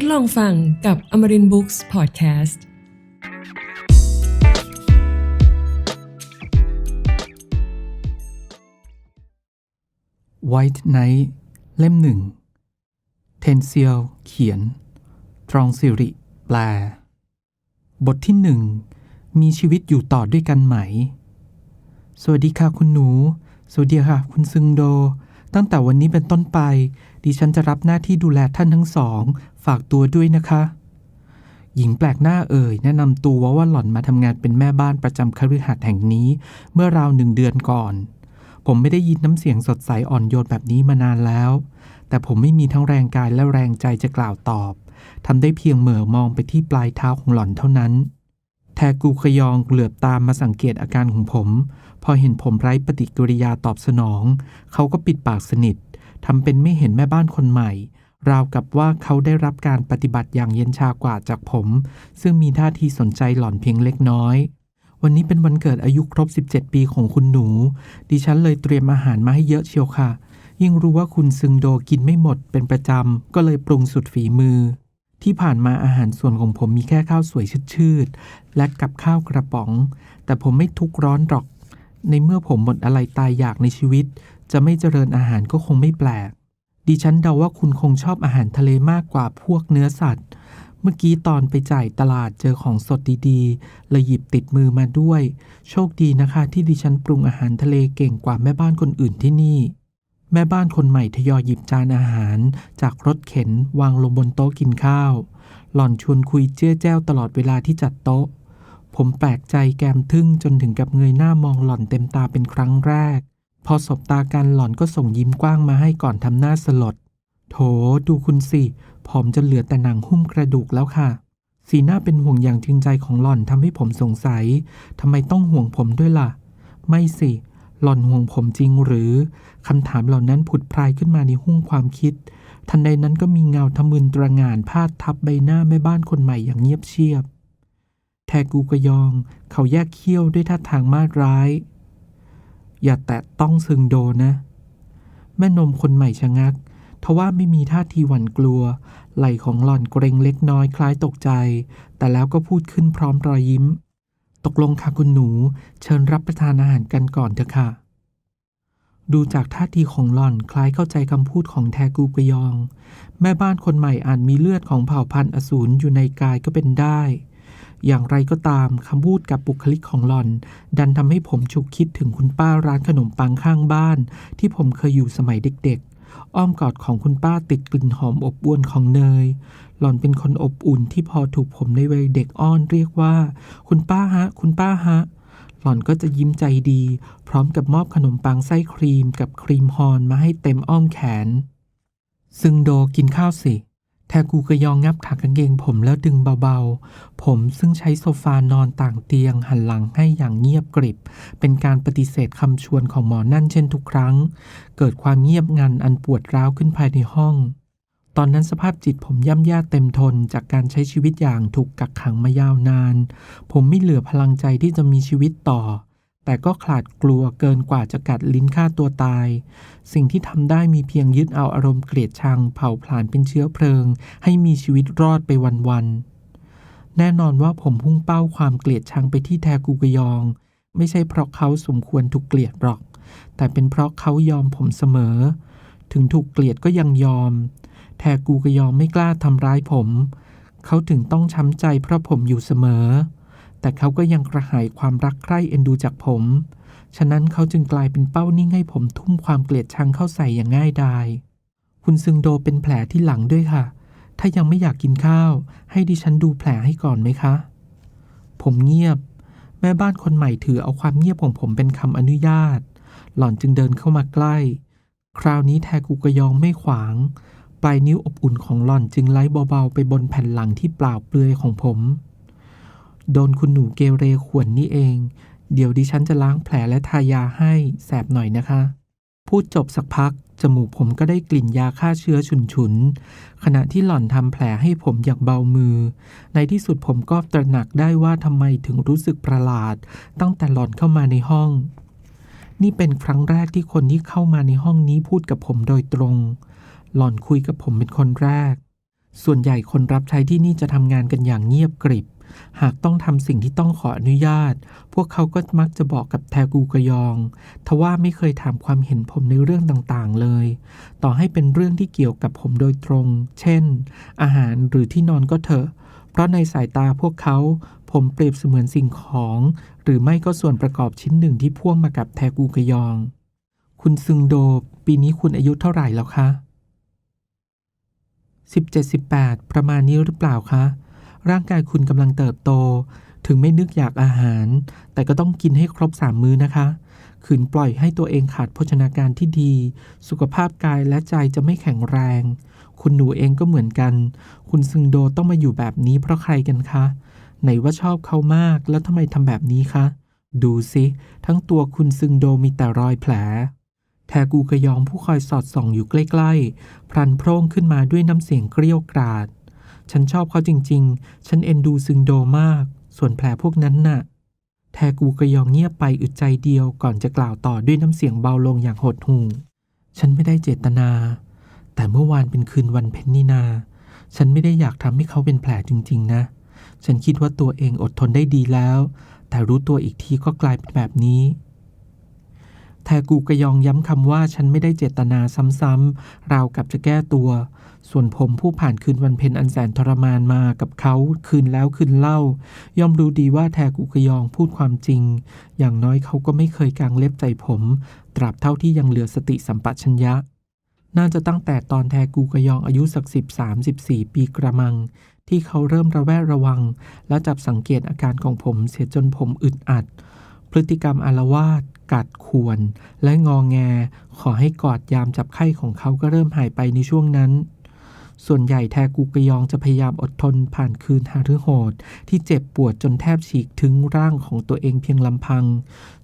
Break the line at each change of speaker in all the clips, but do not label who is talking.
ดลองฟังกับ Amarin Books Podcast
White Night เล่มหนึ่ง เทนเซียลเขียน ตรองสิริแปล บทที่หนึ่ง มีชีวิตอยู่ต่อด้วยกันไหม สวัสดีค่ะคุณหนู สวัสดีค่ะ คุณซึงโดตั้งแต่วันนี้เป็นต้นไป ดิฉันจะรับหน้าที่ดูแลท่านทั้งสอง ฝากตัวด้วยนะคะ หญิงแปลกหน้าเอ่ย แนะนำตัวว่าหล่อนมาทำงานเป็นแม่บ้านประจำคฤหาสน์แห่งนี้ เมื่อราวหนึ่งเดือนก่อน ผมไม่ได้ยินน้ำเสียงสดใสอ่อนโยนแบบนี้มานานแล้ว แต่ผมไม่มีทั้งแรงกายและแรงใจจะกล่าวตอบทำได้เพียงเหม่อมองไปที่ปลายเท้าของหล่อนเท่านั้น แทกูขยองเหลือบตามมาสังเกตอาการของผม พอเห็นผมไร้ปฏิกิริยาตอบสนอง เขาก็ปิดปากสนิททำเป็นไม่เห็นแม่บ้านคนใหม่ ราวกับว่าเขาได้รับการปฏิบัติอย่างเย็นชากว่าจากผม ซึ่งมีท่าทีสนใจหล่อนเพียงเล็กน้อย วันนี้เป็นวันเกิดอายุครบ 17 ปีของคุณหนู ดิฉันเลยเตรียมอาหารมาให้เยอะเชียวค่ะ ยิ่งรู้ว่าคุณซึงโดกินไม่หมดเป็นประจำ ก็เลยปรุงสุดฝีมือ ที่ผ่านมาอาหารส่วนของผมมีแค่ข้าวสวยชืดๆและกับข้าวกระป๋อง แต่ผมไม่ทุกร้อนหรอก ในเมื่อผมหมดอะไรตายอยากในชีวิต จะไม่เจริญอาหารก็คงไม่แปลก ดิฉันเดาว่าคุณคงชอบอาหารทะเลมากกว่าพวกเนื้อสัตว์ เมื่อกี้ตอนไปจ่ายตลาดเจอของสดดีๆเลยหยิบติดมือมาด้วย โชคดีนะคะที่ดิฉันปรุงอาหารทะเลเก่งกว่าแม่บ้านคนอื่นที่นี่ แม่บ้านคนใหม่ทยอยหยิบจานอาหาร จากรถเข็นวางลงบนโต๊ะกินข้าว หล่อนชวนคุยเจ้ยแจ้วตลอดเวลาที่จัดโต๊ะ ผมแปลกใจแกมทึ่งจนถึงกับเงยหน้ามองหล่อนเต็มตาเป็นครั้งแรก พอสบตากันหล่อนก็ส่งยิ้มกว้างมาให้ก่อนทำหน้าสลด โถดูคุณสิ ผมจนเหลือแต่หนังหุ้มกระดูกแล้วค่ะ สีหน้าเป็นห่วงอย่างจริงใจของหล่อนทำให้ผมสงสัยทำไมต้องห่วงผมด้วยล่ะ ไม่สิ หล่อนห่วงผมจริงหรือคำถามเหล่านั้นผุดพรายขึ้นมาในห้วงความคิด ทันใดนั้นก็มีเงาทะมึนตระงานพาดทับใบหน้าแม่บ้านคนใหม่อย่างเงียบเชียบ แทกูกยอง เขาแยกเขี้ยวด้วยท่าทางมาดร้าย อย่าแตะต้องซึงโดนะ แม่นมคนใหม่ชะงักทว่าไม่มีท่าทีหวั่นกลัว ไหล่ของหล่อนเกรงเล็กน้อยคล้ายตกใจ แต่แล้วก็พูดขึ้นพร้อมรอยยิ้ม ตกลงค่ะคุณหนู เชิญรับประทานอาหารกันก่อนเถอะค่ะ ดูจากท่าทีของหล่อนคล้ายเข้าใจคำพูดของแทกูกยอง แม่บ้านคนใหม่อาจมีเลือดของเผ่าพันธุ์อสูรอยู่ในกายก็เป็นได้ อย่างไรก็ตามคำพูดกับบุคลิกของหล่อน ดันทำให้ผมฉุกคิดถึงคุณป้าร้านขนมปังข้างบ้าน ที่ผมเคยอยู่สมัยเด็กๆ อ้อมกอดของคุณป้าติดกลิ่นหอมอบอวลของเนย หล่อนเป็นคนอบอุ่นที่พอถูกผมในวัยเด็กอ้อนเรียกว่า คุณป้าฮะ คุณป้าฮะ หล่อนก็จะยิ้มใจดี พร้อมกับมอบขนมปังไส้ครีมกับครีมฮอนมาให้เต็มอ้อมแขน ซึ่งโดกินข้าวสิ แทกูกยองงับขากางเกงผมแล้วดึงเบาๆ ผมซึ่งใช้โซฟานอนต่างเตียงหันหลังให้อย่างเงียบกริบ เป็นการปฏิเสธคำชวนของหมอนั่นเช่นทุกครั้ง เกิดความเงียบงันอันปวดร้าวขึ้นภายในห้อง ตอนนั้นสภาพจิตผมย่ำแย่เต็มทนจากการใช้ชีวิตอย่างถูกกักขังมายาวนาน ผมไม่เหลือพลังใจที่จะมีชีวิตต่อ แต่ก็ขลาดกลัวเกินกว่าจะกัดลิ้นฆ่าตัวตาย สิ่งที่ทำได้มีเพียงยึดเอาอารมณ์เกลียดชังเผาผลาญเป็นเชื้อเพลิง ให้มีชีวิตรอดไปวันๆ แน่นอนว่าผมพุ่งเป้าความเกลียดชังไปที่แทกูกยอง ไม่ใช่เพราะเขาสมควรถูกเกลียดหรอก แต่เป็นเพราะเขายอมผมเสมอ ถึงถูกเกลียดก็ยังยอม แทกูกยองไม่กล้าทำร้ายผม เขาถึงต้องช้ำใจเพราะผมอยู่เสมอ แต่เขาก็ยังกระหายความรักใคร่เอ็นดูจากผม ฉะนั้นเขาจึงกลายเป็นเป้านิ่งให้ผมทุ่มความเกลียดชังเข้าใส่อย่างง่ายดายคุณซึงโดเป็นแผลที่หลังด้วยค่ะ ถ้ายังไม่อยากกินข้าว ให้ดิฉันดูแผลให้ก่อนไหมคะ ผมเงียบ แม่บ้านคนใหม่ถือเอาความเงียบของผมเป็นคำอนุญาต หล่อนจึงเดินเข้ามาใกล้ คราวนี้แทกูกยองไม่ขวางปลายนิ้วอบอุ่นของหล่อนจึงไล่เบาๆไปบนแผ่นหลังที่เปล่าเปลือยของผม โดนคุณหนูเกเรขวนนี่เอง เดี๋ยวดิฉันจะล้างแผลและทายาให้แสบหน่อยนะคะ พูดจบสักพัก จมูกผมก็ได้กลิ่นยาฆ่าเชื้อฉุนๆขณะที่หล่อนทำแผลให้ผมอย่างเบามือ ในที่สุดผมก็ตระหนักได้ว่าทำไมถึงรู้สึกประหลาด ตั้งแต่หล่อนเข้ามาในห้อง นี่เป็นครั้งแรกที่คนที่เข้ามาในห้องนี้พูดกับผมโดยตรง หล่อนคุยกับผมเป็นคนแรก ส่วนใหญ่คนรับใช้ที่นี่จะทำงานกันอย่างเงียบกริบ หากต้องทำสิ่งที่ต้องขออนุญาต พวกเขาก็มักจะบอกกับแทกูกยอง ทว่าไม่เคยถามความเห็นผมในเรื่องต่างๆเลย ต่อให้เป็นเรื่องที่เกี่ยวกับผมโดยตรง เช่น อาหารหรือที่นอนก็เถอะ เพราะในสายตาพวกเขา ผมเปรียบเสมือนสิ่งของ หรือไม่ก็ส่วนประกอบชิ้นหนึ่งที่พ่วงมากับแทกูกยอง คุณซึงโด ปีนี้คุณอายุเท่าไหร่แล้วคะ17-18 ประมาณนี้หรือเปล่าคะ ร่างกายคุณกำลังเติบโต ถึงไม่นึกอยากอาหาร แต่ก็ต้องกินให้ครบสามมื้อนะคะ ขืนปล่อยให้ตัวเองขาดโภชนาการที่ดี สุขภาพกายและใจจะไม่แข็งแรง คุณหนูเองก็เหมือนกัน คุณซึงโดต้องมาอยู่แบบนี้เพราะใครกันคะ ไหนว่าชอบเขามากแล้วทำไมทำแบบนี้คะ ดูสิทั้งตัวคุณซึงโดมีแต่รอยแผลแทกูกยองผู้คอยสอดส่องอยู่ใกล้ ๆ พลันโพร่งขึ้นมาด้วยน้ำเสียงเกรี้ยวกราด ฉันชอบเขาจริง ๆ ฉันเอ็นดูซึงโดมาก ส่วนแผลพวกนั้นน่ะ แทกูกยองเงียบไปอึดใจเดียวก่อนจะกล่าวต่อด้วยน้ำเสียงเบาลงอย่างหดหู่ ฉันไม่ได้เจตนา แต่เมื่อวานเป็นคืนวันเพ็ญนี่นา ฉันไม่ได้อยากทำให้เขาเป็นแผลจริง ๆ นะ ฉันคิดว่าตัวเองอดทนได้ดีแล้ว แต่รู้ตัวอีกทีก็กลายเป็นแบบนี้ แทกูกระยองย้ำคำว่าฉันไม่ได้เจตนาซ้ำๆราวกับจะแก้ตัว ส่วนผมผู้ผ่านคืนวันเพ็ญอันแสนทรมานมากับเขาคืนแล้วคืนเล่า ย่อมรู้ดีว่าแทกูกยองพูดความจริง อย่างน้อยเขาก็ไม่เคยกางเล็บใจผม ตราบเท่าที่ยังเหลือสติสัมปชัญญะ น่าจะตั้งแต่ตอนแทกูกยองอายุสักสิบสามสิบสี่ปีกระมัง ที่เขาเริ่มระแวดระวัง และจับสังเกตอาการของผมเสียจนผมอึดอัด พฤติกรรมอารวาสกัดข่วน และงองแง ขอให้กอดยามจับไข้ของเขาก็เริ่มหายไปในช่วงนั้น ส่วนใหญ่แทกูกยองจะพยายามอดทนผ่านคืนหารือโหด ที่เจ็บปวดจนแทบฉีกถึงร่างของตัวเองเพียงลำพัง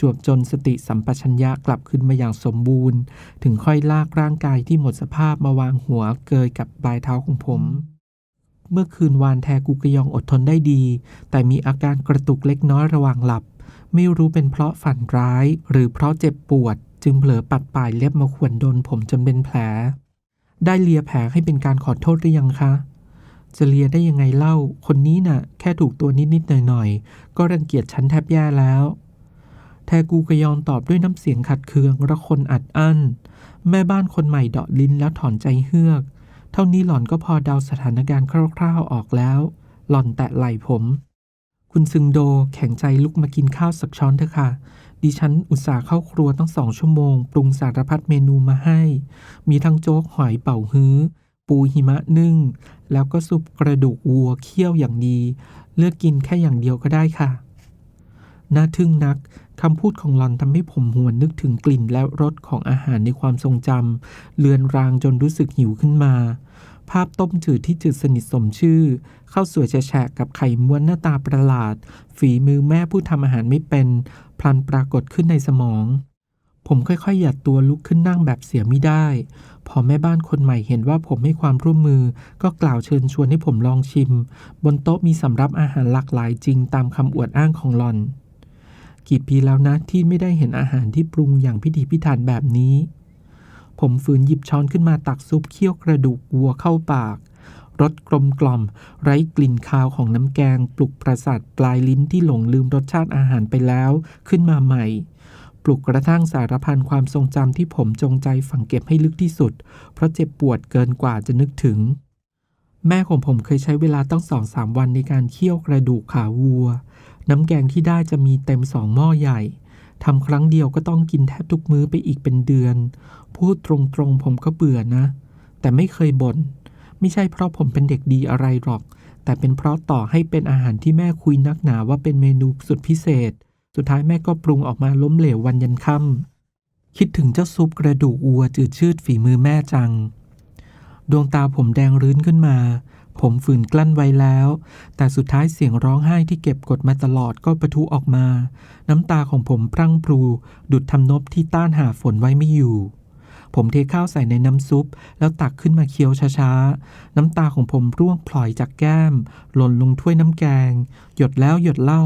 จวบจนสติสัมปชัญญะกลับขึ้นมาอย่างสมบูรณ์ ถึงค่อยลากร่างกายที่หมดสภาพมาวางหัวเกยกับปลายเท้าของผมเมื่อคืนวานแทกูกยองอดทนได้ดี แต่มีอาการกระตุกเล็กน้อยระหว่างหลับ ไม่รู้เป็นเพราะฝันร้ายหรือเพราะเจ็บปวด จึงเผลอปัดป่ายเล็บมาข่วนโดนผมจนเป็นแผล ได้เลียแผลให้เป็นการขอโทษหรือยังคะ จะเลียได้ยังไงเล่า คนนี้น่ะ แค่ถูกตัวนิดๆหน่อยๆ ก็รังเกียจฉันแทบแย่แล้ว แทกูกยองตอบด้วยน้ำเสียงขัดเคืองระคนอัดอั้น แม่บ้านคนใหม่เดาะลิ้นแล้วถอนใจเฮือก เท่านี้หล่อนก็พอเดาสถานการณ์คร่าวๆออกแล้ว หล่อนแตะไหล่ผม คุณซึงโดแข็งใจลุกมากินข้าวสักช้อนเถอะค่ะ ดิฉันอุตส่าห์เข้าครัวตั้งสองชั่วโมง ปรุงสารพัดเมนูมาให้ มีทั้งโจ๊กหอยเป่าฮื้อ ปูหิมะนึ่ง แล้วก็ซุปกระดูกวัวเคี่ยวอย่างดี เลือกกินแค่อย่างเดียวก็ได้ค่ะ น่าทึ่งนักคำพูดของหลอนทำให้ผมหวนนึกถึงกลิ่นและรสของอาหารในความทรงจำเลือนรางจนรู้สึกหิวขึ้นมา ภาพต้มจืดที่จืดสนิทสมชื่อข้าวสวยแฉะกับไข่ม้วนหน้าตาประหลาด ฝีมือแม่ผู้ทำอาหารไม่เป็น พลันปรากฏขึ้นในสมอง ผมค่อยๆ หยัดตัวลุกขึ้นนั่งแบบเสียไม่ได้ พอแม่บ้านคนใหม่เห็นว่าผมให้ความร่วมมือ ก็กล่าวเชิญชวนให้ผมลองชิม บนโต๊ะมีสำรับอาหารหลากหลายจริงตามคำอวดอ้างของหลอน กี่ปีแล้วนะที่ไม่ได้เห็นอาหารที่ปรุงอย่างพิถีพิถันแบบนี้ ผมฝืนหยิบช้อนขึ้นมาตักซุปเคี่ยวกระดูกวัวเข้าปากรสกลมกล่อม ไร้กลิ่นคาวของน้ำแกง ปลุกประสาทปลายลิ้นที่หลงลืมรสชาติอาหารไปแล้วขึ้นมาใหม่ ปลุกกระทั่งสารพันความทรงจำที่ผมจงใจฝังเก็บให้ลึกที่สุด เพราะเจ็บปวดเกินกว่าจะนึกถึง แม่ของผมเคยใช้เวลาตั้งสองสามวันในการเคี่ยวกระดูกขาวัว น้ำแกงที่ได้จะมีเต็มสองหม้อใหญ่ ทำครั้งเดียวก็ต้องกินแทบทุกมื้อไปอีกเป็นเดือน พูดตรงๆผมก็เบื่อนะ แต่ไม่เคยบน่น ไม่ใช่เพราะผมเป็นเด็กดีอะไรหรอก แต่เป็นเพราะต่อให้เป็นอาหารที่แม่คุยนักหนาว่าเป็นเมนูสุดพิเศษ สุดท้ายแม่ก็ปรุงออกมาล้มเหลววันยันค่ำคิดถึงเจ้าซุปกระดูกวัวจืดชืดฝีมือแม่จัง ดวงตาผมแดงรื้นขึ้นมา ผมฝืนกลั้นไว้แล้ว แต่สุดท้ายเสียงร้องไห้ที่เก็บกดมาตลอดก็ปะทุออกมา น้ำตาของผมพรั่งพรู ดุดทำนบที่ต้านหาฝนไว้ไม่อยู่ ผมเทข้าวใส่ในน้ำซุป แล้วตักขึ้นมาเคี้ยวช้าๆ น้ำตาของผมร่วงพลอยจากแก้ม หล่นลงถ้วยน้ำแกง หยดแล้วหยดเล่า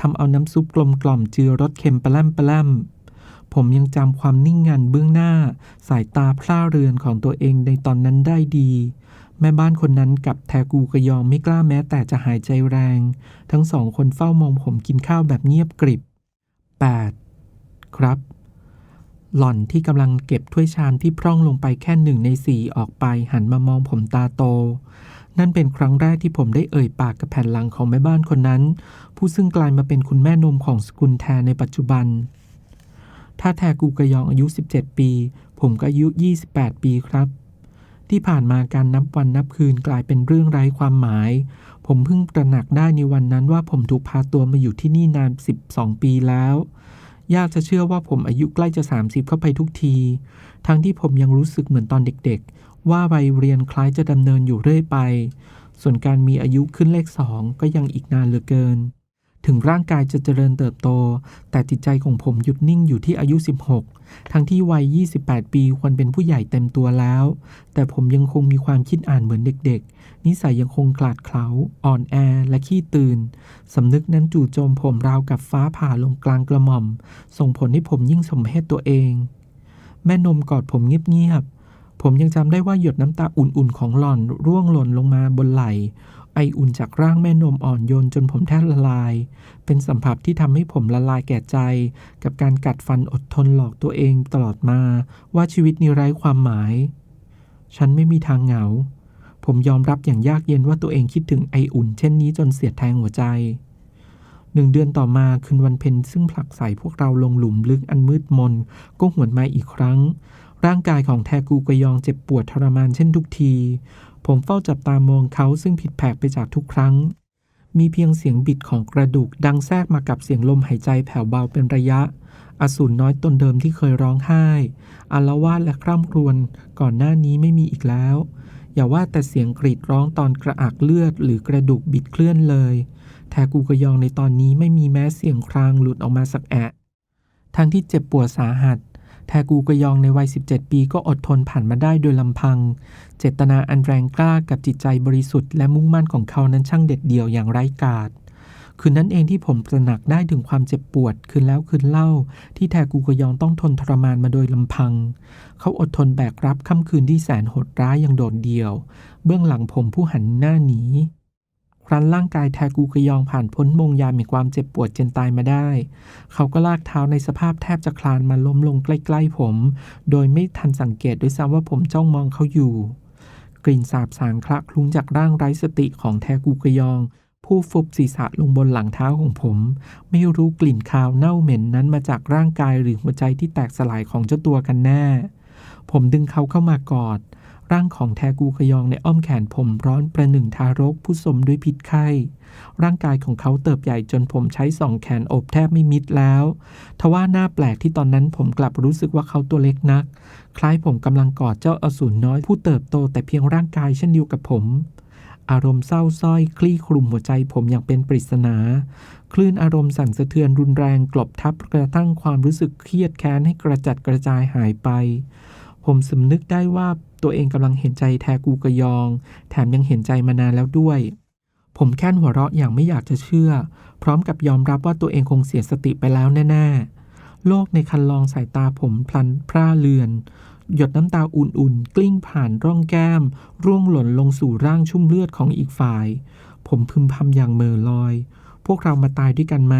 ทำเอาน้ำซุปกลมกล่อมเจือรสเค็มปะแลมปะแลมผมยังจำความนิ่งงันเบื้องหน้า สายตาพร่าเรือนของตัวเองในตอนนั้นได้ดี แม่บ้านคนนั้นกับแทกูกระยองไม่กล้าแม้แต่จะหายใจแรง ทั้งสองคนเฝ้ามองผมกินข้าวแบบเงียบกริบ 8. ครับ หล่อนที่กำลังเก็บถ้วยชามที่พร่องลงไปแค่หนึ่งในสี่ออกไปหันมามองผมตาโต นั่นเป็นครั้งแรกที่ผมได้เอ่ยปากกับแผ่นหลังของแม่บ้านคนนั้น ผู้ซึ่งกลายมาเป็นคุณแม่นมของสกุลแทในปัจจุบัน ถ้าแทกูกระยองอายุ 17 ปี ผมก็อายุ 28 ปีครับ ที่ผ่านมาการนับวันนับคืนกลายเป็นเรื่องไร้ความหมาย ผมเพิ่งตระหนักได้ในวันนั้นว่าผมถูกพาตัวมาอยู่ที่นี่นาน 12 ปีแล้ว ยากจะเชื่อว่าผมอายุใกล้จะ 30 เข้าไปทุกที ทั้งที่ผมยังรู้สึกเหมือนตอนเด็กๆ ว่าวัยเรียนคล้ายจะดำเนินอยู่เรื่อยไป ส่วนการมีอายุขึ้นเลขสองก็ยังอีกนานเหลือเกิน ถึงร่างกายจะเจริญเติบโต แต่จิตใจของผมหยุดนิ่งอยู่ที่อายุ 16 ทั้งที่วัย 28 ปีควรเป็นผู้ใหญ่เต็มตัวแล้ว แต่ผมยังคงมีความคิดอ่านเหมือนเด็กๆ นิสัยยังคงกลาดเคล้าอ่อนแอและขี้ตื่น สำนึกนั้นจู่โจมผมราวกับฟ้าผ่าลงกลางกระหม่อม ส่งผลให้ผมยิ่งสมเพศตัวเอง แม่นมกอดผมเงียบๆผมยังจำได้ว่าหยดน้ำตาอุ่นๆของหล่อนร่วงหล่นลงมาบนไหล่ ไออุ่นจากร่างแม่นมอ่อนโยนจนผมแทบละลาย เป็นสัมผัสที่ทำให้ผมละลายแก่ใจ กับการกัดฟันอดทนหลอกตัวเองตลอดมา ว่าชีวิตนี้ไร้ความหมาย ฉันไม่มีทางเหงา ผมยอมรับอย่างยากเย็นว่าตัวเองคิดถึงไออุ่นเช่นนี้จนเสียดแทงหัวใจหนึ่งเดือนต่อมาคืนวันเพ็ญซึ่งผลักใส่พวกเราลงหลุมลึกอันมืดมนก็หวนมาอีกครั้ง ร่างกายของแทกูกยองเจ็บปวดทรมานเช่นทุกที ผมเฝ้าจับตามองเขาซึ่งผิดแผกไปจากทุกครั้ง มีเพียงเสียงบิดของกระดูกดังแทรกมากับเสียงลมหายใจแผ่วเบาเป็นระยะ อสูรน้อยตนเดิมที่เคยร้องไห้อาละวาดและคร่ำครวญก่อนหน้านี้ไม่มีอีกแล้ว อย่าว่าแต่เสียงกรีดร้องตอนกระอักเลือดหรือกระดูกบิดเคลื่อนเลย แทกูกยองในตอนนี้ไม่มีแม้เสียงครางหลุดออกมาสักแอะ ทั้งที่เจ็บปวดสาหัส แทกูกยองในวัย 17 ปีก็อดทนผ่านมาได้โดยลำพัง เจตนาอันแรงกล้ากับจิตใจบริสุทธิ์และมุ่งมั่นของเขานั้นช่างเด็ดเดี่ยวอย่างไร้กาศคืนนั้นเองที่ผมตระหนักได้ถึงความเจ็บปวด คืนแล้วคืนเล่า ที่แทกูกยองต้องทนทรมานมาโดยลำพัง เขาอดทนแบกรับค่ำคืนที่แสนโหดร้ายอย่างโดดเดี่ยว เบื้องหลังผมผู้หันหน้าหนี รั้นร่างกายแทกูกยองผ่านพ้นมงยามแห่งความเจ็บปวดจนตายมาได้ เขาก็ลากเท้าในสภาพแทบจะคลานมาล้มลงใกล้ๆผม โดยไม่ทันสังเกตด้วยซ้ำว่าผมจ้องมองเขาอยู่ กลิ่นสาบสางคละคลุ้งจากร่างไร้สติของแทกูกยอง ผู้ฟุบศีรษะลงบนหลังเท้าของผม ไม่รู้กลิ่นคาวเน่าเหม็นนั้นมาจากร่างกายหรือหัวใจที่แตกสลายของเจ้าตัวกันแน่ ผมดึงเขาเข้ามากอด ร่างของแทกูขยองในอ้อมแขนผมร้อนประหนึ่งทารกผู้สมด้วยพิษไข้ ร่างกายของเขาเติบใหญ่จนผมใช้สองแขนอบแทบไม่มิดแล้ว ทว่าหน้าแปลกที่ตอนนั้นผมกลับรู้สึกว่าเขาตัวเล็กนัก คล้ายผมกำลังกอดเจ้าอสูรน้อยผู้เติบโตแต่เพียงร่างกายเช่นเดียวกับผม อารมณ์เศร้าส้อยคลี่คลุมหัวใจผมอย่างเป็นปริศนาคลื่นอารมณ์สั่นสะเทือนรุนแรงกลบทับกระทั่งความรู้สึกเครียดแค้นให้กระจัดกระจายหายไป ผมสำนึกได้ว่า ตัวเองกำลังเห็นใจแทกูกยอง แถมยังเห็นใจมานานแล้วด้วย ผมแค่นหัวเราะอย่างไม่อยากจะเชื่อ พร้อมกับยอมรับว่าตัวเองคงเสียสติไปแล้วแน่ๆ โลกในคันลองสายตาผมพลันพร่าเลือน หยดน้ำตาอุ่นๆ กลิ้งผ่านร่องแก้ม ร่วงหล่นลงสู่ร่างชุ่มเลือดของอีกฝ่าย ผมพึมพำอย่างเม่อลอย พวกเรามาตายด้วยกันไหม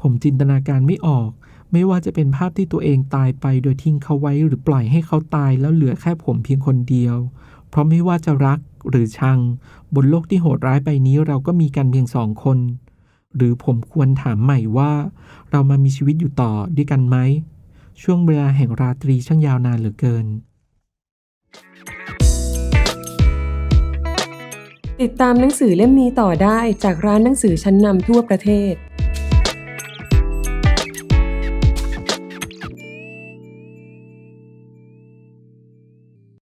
ผมจินตนาการไม่ออก ไม่ว่าจะเป็นภาพที่ตัวเองตายไปโดยทิ้งเขาไว้หรือปล่อยให้เขาตายแล้วเหลือแค่ผมเพียงคนเดียว เพราะไม่ว่าจะรักหรือชัง บนโลกที่โหดร้ายไปนี้เราก็มีกันเพียงสองคน หรือผมควรถามใหม่ว่า เรามามีชีวิตอยู่ต่อด้วยกันไหม ช่วงเวลาแห่งราตรีช่างยาวนานเหลือเกิน
ติดตามหนังสือเล่มนี้ต่อได้จากร้านหนังสือชั้นนำทั่วประเทศ